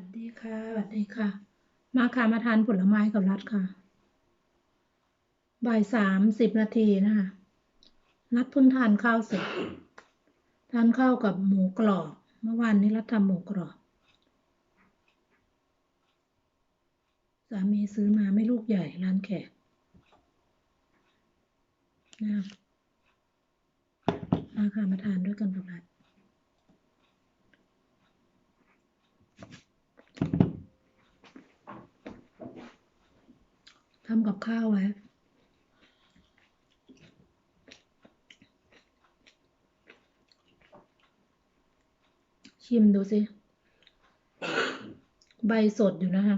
วัสดีค่ะสวัสดีค่ะ มาค่ะมาทานผลไม้กับรัฐค่ะ บ่ายสามสิบนาทีนะคะ รัฐเพิ่งทานข้าวเสร็จ ทานข้าวกับหมูกรอบ เมื่อวานนี้รัฐทำหมูกรอบ สามีซื้อมาไม่ลูกใหญ่ร้านแขกนะคะมาค่ะมาทานด้วยกันกับรัฐ ทำกับข้าวไว้ชิมดูสิ ใบสดอยู่นะคะ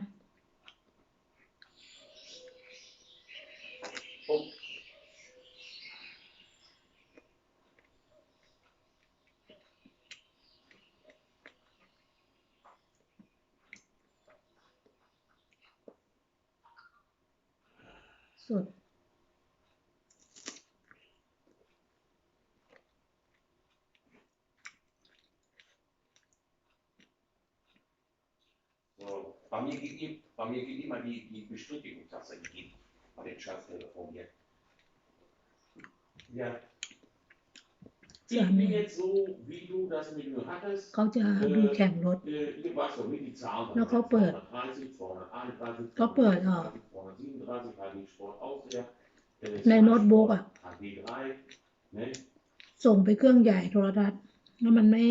соль. Bei mir gibt, bei mir gibt immer die, die Bestätigung, dass er gibt, bei den Schatzlehrerformen. Ja. จะเขาจะดูแข่งรถ แล้วเขาเปิดเขาเปิดอะในโน้ตบุ๊กอะ ส่งไปเครื่องใหญ่โทรทัศน์แล้วมันไม่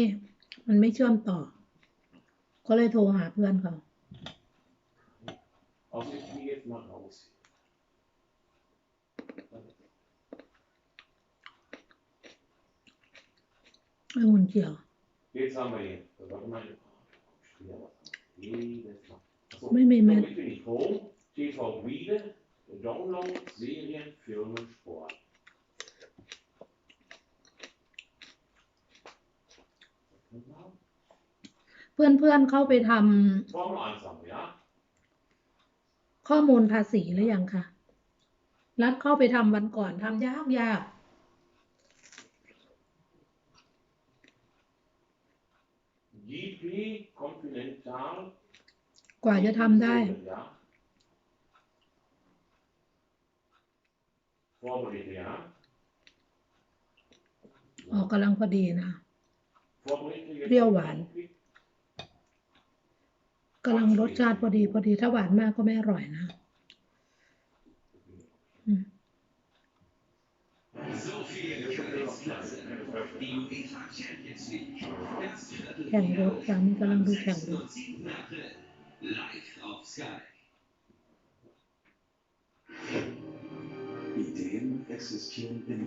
มันไม่เชื่อมต่อเขาเลยโทรหาเพื่อนเขา Also ich gehe jetzt mal raus. ไอ้หุ่นเจียว Jetzt haben wir hier. Warte mal. Ja, was? Jedes Mal. Achso. ไม่มี So, แมท ich bin ich Home, TV Reader, Download, Serien, Filme, Sport. Genau. เพื่อนๆเข้าไปทำ Formel 1 haben wir, ja? ข้อมูลภาษีหรือยังคะรัฐเข้าไปทำวันก่อนทำยากยาก กว่าจะทำได้ Ja. Vorbereitet, ja. ออกกำลังพอดีนะ Vorbereitet jetzt. เปรี้ยวหวานกำลังรสชาติพอดีพอดีถ้าหวานมากก็ไม่อร่อยนะอื แข่งรถสามีกำลังดูแข่งรถ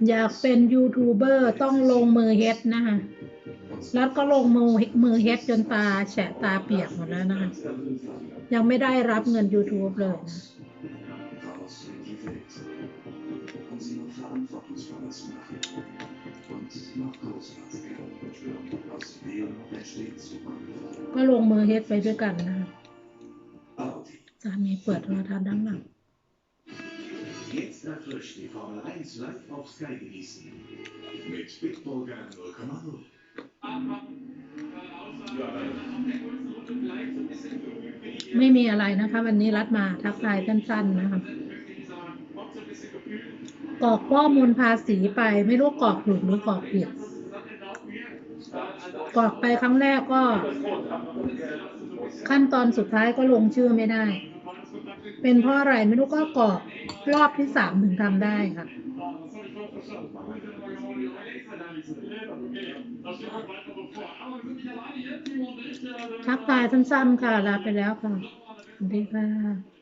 อยากเป็นยูทูบเบอร์ต้องลงมือเฮ็ดนะคะรัฐก็ลงมือมือเฮ็ดจนตาแฉะตาเปียกหมดแล้วนะคะยังไม่ได้รับเงิน YouTube เลยนะ kann sie noch verantwortungsvolles machen. Und noch großartiger. und Aus dem entsteht Zukunft. ก็ลงมือเฮ็ดไปด้วยกันนะคะ Audi. สามีเปิดโทรทัศน์ดังหลัง Jetzt erfrischt die Formel 1 live auf Sky genießen. Mit Bitburger 0,0. ไม่มีอะไรนะคะ วันนี้รัฐมาทักทายสั้นๆนะคะ กรอกข้อมูลภาษีไปไม่รู้กรอกถูกหรือกรอกผิดกรอกไปครั้งแรกก็ ขั้นตอนสุดท้ายก็ลงชื่อไม่ได้ เป็นเพราะอะไรไม่รู้ก็กรอกรอบที่สามถึงทำได้ค่ะทักทายสั้นๆค่ะลาไปแล้วค่ะสวัสดีค่ะ